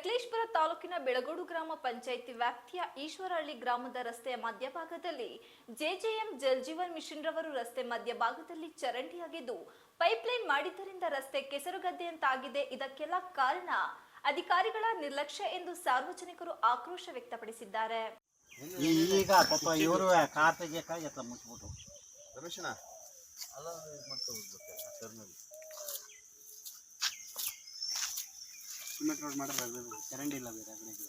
ಬೆಳಗೋಡು ಗ್ರಾಮ ಪಂಚಾಯಿತಿ ವ್ಯಾಪ್ತಿಯ ಈಶ್ವರಹಳ್ಳಿ ಗ್ರಾಮದ ರಸ್ತೆಯ ಮಧ್ಯಭಾಗದಲ್ಲಿ ಜೆಜೆಎಂ ಜಲ್ಜೀವನ್ ಮಿಷನ್ ರವರು ರಸ್ತೆ ಮಧ್ಯಭಾಗದಲ್ಲಿ ಚರಂಡಿಯಾಗಿದ್ದು ಪೈಪ್ಲೈನ್ ಮಾಡಿದ್ದರಿಂದ ರಸ್ತೆ ಕೆಸರುಗದ್ದೆಯಂತಾಗಿದೆ ಇದಕ್ಕೆಲ್ಲ ಕಾರಣ ಅಧಿಕಾರಿಗಳ ನಿರ್ಲಕ್ಷ್ಯ ಎಂದು ಸಾರ್ವಜನಿಕರು ಆಕ್ರೋಶ ವ್ಯಕ್ತಪಡಿಸಿದ್ದಾರೆ. ಈಗ ಪಾಪ ಇವರು ಕಾರ್ತಿಗೆ ಎತ್ತ ಮುಚ್ಬಿಟ್ಟು ರಮೇಶನ ಅಲ್ಲ ಮತ್ತೆ ಹೋಗ್ಬೇಕು ಆ ಟರ್ನಲ್ಲಿ ಸಿಮೆಂಟ್ ರೋಡ್ ಮಾಡಿದ್ರೆ ಚರಂಡಿ ಇಲ್ಲ ಬೇರೆ ಆ ಕಡೆಗೆ.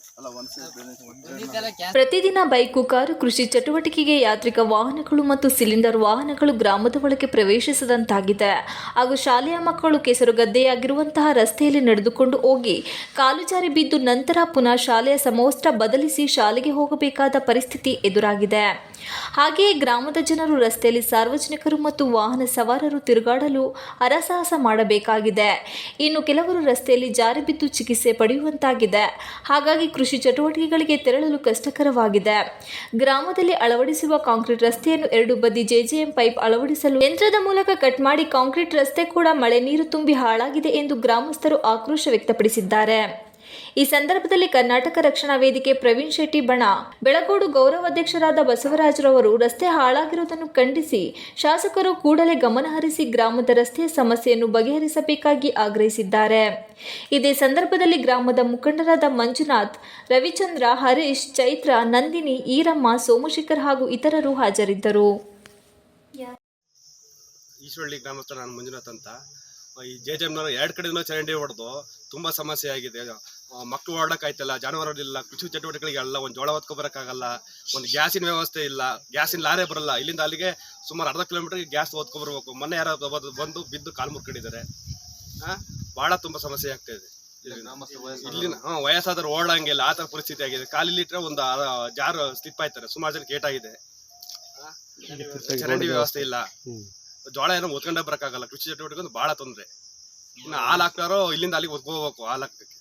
ಪ್ರತಿದಿನ ಬೈಕು, ಕಾರು, ಕೃಷಿ ಚಟುವಟಿಕೆಗೆ ಯಾತ್ರಿಕ ವಾಹನಗಳು ಮತ್ತು ಸಿಲಿಂಡರ್ ವಾಹನಗಳು ಗ್ರಾಮದ ಒಳಗೆ ಪ್ರವೇಶಿಸದಂತಾಗಿದೆ. ಹಾಗೂ ಶಾಲೆಯ ಮಕ್ಕಳು ಕೆಸರು ಗದ್ದೆಯಾಗಿರುವಂತಹ ರಸ್ತೆಯಲ್ಲಿ ನಡೆದುಕೊಂಡು ಹೋಗಿ ಕಾಲು ಜಾರಿ ಬಿದ್ದು ನಂತರ ಪುನಃ ಶಾಲೆಯ ಸಮವಸ್ತ್ರ ಬದಲಿಸಿ ಶಾಲೆಗೆ ಹೋಗಬೇಕಾದ ಪರಿಸ್ಥಿತಿ ಎದುರಾಗಿದೆ. ಹಾಗೆಯೇ ಗ್ರಾಮದ ಜನರು ರಸ್ತೆಯಲ್ಲಿ ಸಾರ್ವಜನಿಕರು ಮತ್ತು ವಾಹನ ಸವಾರರು ತಿರುಗಾಡಲು ಹರಸಾಹಸ ಮಾಡಬೇಕಾಗಿದೆ. ಇನ್ನು ಕೆಲವರು ರಸ್ತೆಯಲ್ಲಿ ಜಾರಿ ಬಿದ್ದು ಚಿಕಿತ್ಸೆ ಪಡೆಯುವಂತಾಗಿದೆ. ಹಾಗಾಗಿ ಕೃಷಿ ಚಟುವಟಿಕೆಗಳಿಗೆ ತೆರಳಲು ಕಷ್ಟಕರವಾಗಿದೆ. ಗ್ರಾಮದಲ್ಲಿ ಅಳವಡಿಸಿರುವ ಕಾಂಕ್ರೀಟ್ ರಸ್ತೆಯನ್ನು ಎರಡು ಬದಿ ಜೆಜೆಎಂ ಪೈಪ್ ಅಳವಡಿಸಲು ಯಂತ್ರದ ಮೂಲಕ ಕಟ್ ಮಾಡಿ ಕಾಂಕ್ರೀಟ್ ರಸ್ತೆ ಕೂಡ ಮಳೆ ನೀರು ತುಂಬಿ ಹಾಳಾಗಿದೆ ಎಂದು ಗ್ರಾಮಸ್ಥರು ಆಕ್ರೋಶ ವ್ಯಕ್ತಪಡಿಸಿದ್ದಾರೆ. ಈ ಸಂದರ್ಭದಲ್ಲಿ ಕರ್ನಾಟಕ ರಕ್ಷಣಾ ವೇದಿಕೆ ಪ್ರವೀಣ್ ಶೆಟ್ಟಿ ಬಣ, ಬೆಳಗೋಡು ಗೌರವಾಧ್ಯಕ್ಷರಾದ ಬಸವರಾಜರವರು ರಸ್ತೆ ಹಾಳಾಗಿರುವುದನ್ನು ಖಂಡಿಸಿ ಶಾಸಕರು ಕೂಡಲೇ ಗಮನಹರಿಸಿ ಗ್ರಾಮದ ರಸ್ತೆಯ ಸಮಸ್ಯೆಯನ್ನು ಬಗೆಹರಿಸಬೇಕಾಗಿ ಆಗ್ರಹಿಸಿದ್ದಾರೆ. ಇದೇ ಸಂದರ್ಭದಲ್ಲಿ ಗ್ರಾಮದ ಮುಖಂಡರಾದ ಮಂಜುನಾಥ್, ರವಿಚಂದ್ರ, ಹರೀಶ್, ಚೈತ್ರ, ನಂದಿನಿ, ಈರಮ್ಮ, ಸೋಮಶೇಖರ್ ಹಾಗೂ ಇತರರು ಹಾಜರಿದ್ದರು. ಈಶ್ವಳ್ಳಿ ಗ್ರಾಮಸ್ಥ ಮಂಜುನಾಥ್ ಅಂತ. ಈ ಜೆ ಜೆ ಎಮ್ನವರು ಎರಡು ಕಡೆನೂ ಚರಂಡಿ ಹೊಡೆದು ತುಂಬ ಸಮಸ್ಯೆ ಆಗಿದೆ. ಮಕ್ಕಳು ಓಡಕ್ಕಾಯ್ತಲ್ಲ ಜಾನುವಾರುಗಳಿಲ್ಲ ಕೃಷಿ ಚಟುವಟಿಕೆಗಳಿಗೆಲ್ಲ ಒಂದು ಜೋಳ ಹೊತ್ಕೊ ಬರೋಕ್ಕಾಗಲ್ಲ ಒಂದು ಗ್ಯಾಸಿನ ವ್ಯವಸ್ಥೆ ಇಲ್ಲ ಗ್ಯಾಸಿನ ಲಾರೇ ಬರಲ್ಲ. ಇಲ್ಲಿಂದ ಅಲ್ಲಿಗೆ ಸುಮಾರು ಅರ್ಧ ಕಿಲೋಮೀಟರ್ಗೆ ಗ್ಯಾಸ್ ಹೊತ್ಕೊ ಬರಬೇಕು. ಮೊನ್ನೆ ಯಾರೋ ಬಂದು ಬಿದ್ದು ಕಾಲು ಮುರ್ಕೊಂಡಿದ್ದಾರೆ. ಆ, ಭಾಳ ತುಂಬ ಸಮಸ್ಯೆ ಆಗ್ತಾ ಇದೆ. ಇಲ್ಲಿನ ಹಾಂ ವಯಸ್ಸಾದ್ರೆ ಓಡಂಗಿಲ್ಲ ಆ ಥರ ಪರಿಸ್ಥಿತಿ ಆಗಿದೆ. ಕಾಲಿಲಿಟ್ರೆ ಒಂದು ಜಾರು ಸ್ಲಿಪ್ ಆಯ್ತಾರೆ. ಸುಮಾರು ಜನ ಕೇಟಾಗಿದೆ ಚರಂಡಿ ವ್ಯವಸ್ಥೆ ಇಲ್ಲ. ಜೋಳ ಏನೋ ಓದ್ಕೊಂಡೇ ಬರಕಾಗಲ್ಲ ಕೃಷಿ ಚಟುವಟಿಕೆ ಒಂದು ಬಹಳ ತೊಂದ್ರೆ. ಇನ್ನು ಹಾಲು ಹಾಕ್ತಾರೋ ಇಲ್ಲಿಂದ ಅಲ್ಲಿಗೆ ಹೋಗ್ಬೇಕು ಹಾಲು ಹಾಕ್ಬೇಕು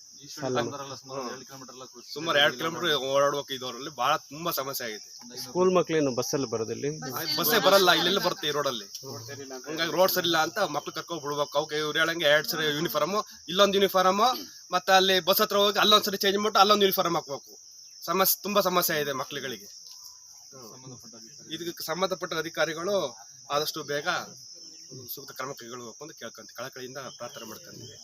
ಸುಮಾರು ಎರಡು ಕಿಲೋಮೀಟರ್ ಓಡಾಡ್ಬೇಕು ಇದರಲ್ಲಿ ಬಹಳ ತುಂಬಾ ಸಮಸ್ಯೆ ಆಗಿದೆ. ಸ್ಕೂಲ್ ಮಕ್ಳೇನು ಬಸ್ಸಲ್ಲಿ ಬರೋದಿಲ್ಲಿ ಬಸ್ಸೇ ಬರಲ್ಲ ಇಲ್ಲೆಲ್ಲ ಬರುತ್ತೆ ಈ ರೋಡಲ್ಲಿ ಹಂಗಾಗಿ ರೋಡ್ ಸರಿ ಇಲ್ಲ ಅಂತ ಮಕ್ಳು ಕರ್ಕೊಂಡು ಬಿಡ್ಬೇಕು. ಅವಕ್ಕೆ ಇವ್ರು ಹೇಳಂಗೆ ಎರಡ್ ಸರಿ ಯೂನಿಫಾರ್ಮ್ ಇಲ್ಲೊಂದು ಯೂನಿಫಾರ್ಮ್ ಮತ್ತೆ ಅಲ್ಲಿ ಬಸ್ ಹತ್ರ ಹೋಗಿ ಅಲ್ಲೊಂದ್ ಸರಿ ಚೇಂಜ್ ಮಾಡ್ಬಿಟ್ಟು ಅಲ್ಲೊಂದು ಯೂನಿಫಾರ್ಮ್ ಹಾಕ್ಬೇಕು. ಸಮಸ್ಯೆ ತುಂಬಾ ಸಮಸ್ಯೆ ಇದೆ ಮಕ್ಳುಗಳಿಗೆ. ಇದಕ್ಕೆ ಸಂಬಂಧಪಟ್ಟ ಅಧಿಕಾರಿಗಳು ಆದಷ್ಟು ಬೇಗ ಸೂಕ್ತ ಕ್ರಮ ಕೈಗೊಳ್ಳಬೇಕು ಅಂತ ಕೇಳ್ಕೊಂತ ಕಳಕಳಿಯಿಂದ ಪ್ರಾರ್ಥನೆ ಮಾಡ್ಕೊಂತೀವಿ.